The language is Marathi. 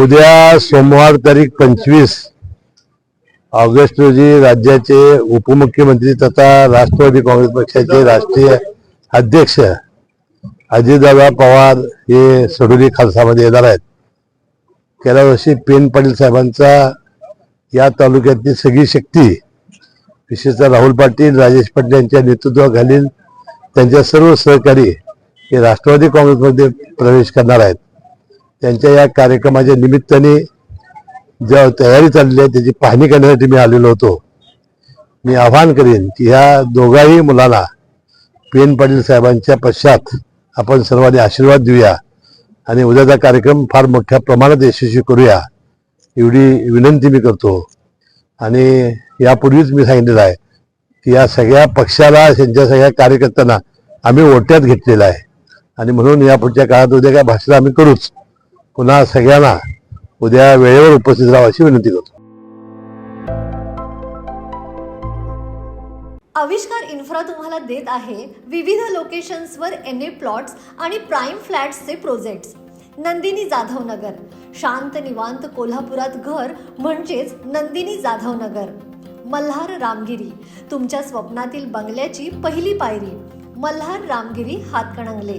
उद्या सोमवार तारीख पंचवीस ऑगस्ट रोजी राज्याचे उपमुख्यमंत्री तथा राष्ट्रवादी काँग्रेस पक्षाचे राष्ट्रीय अध्यक्ष अजितदादा पवार हे सडोली खालसामध्ये येणार आहेत. गेल्या वर्षी पेन पाटील साहेबांचा या तालुक्यातली सगळी शक्ती विशेषतः राहुल पाटील राजेश पाटील यांच्या नेतृत्वाखालील त्यांच्या सर्व सहकारी हे राष्ट्रवादी काँग्रेसमध्ये प्रवेश करणार आहेत. त्यांच्या या कार्यक्रमाच्या निमित्ताने ज्या तयारी चालली आहे त्याची पाहणी करण्यासाठी मी आलेलो होतो. मी आवाहन करेन की ह्या दोघाही मुलांना पी एन पाटील साहेबांच्या पश्चात आपण सर्वांनी आशीर्वाद देऊया आणि उद्याचा कार्यक्रम फार मोठ्या प्रमाणात यशस्वी करूया एवढी विनंती मी करतो. आणि यापूर्वीच मी सांगितलेलं आहे की या सगळ्या पक्षाला त्यांच्या सगळ्या कार्यकर्त्यांना आम्ही ओट्यात घेतलेला आहे. आणि म्हणून या पुढच्या काळात उद्या काय भाषण आम्ही करूच. पुन्हा सगळ्यांना उद्या वेळेवर उपस्थित राहा अशी विनंती करतो. आविष्कार इन्फ्रा तुम्हाला देत आहे विविध लोकेशन्सवर एन ए प्लॉट्स आणि प्राईम फ्लॅट्सचे प्रोजेक्ट्स नंदिनी जाधव नगर. शांत निवांत कोल्हापुरात घर म्हणजेच नंदिनी जाधव नगर. मल्हार रामगिरी. तुमच्या स्वप्नातील बंगल्याची पहिली पायरी. मल्हार रामगिरी हातकणंगले.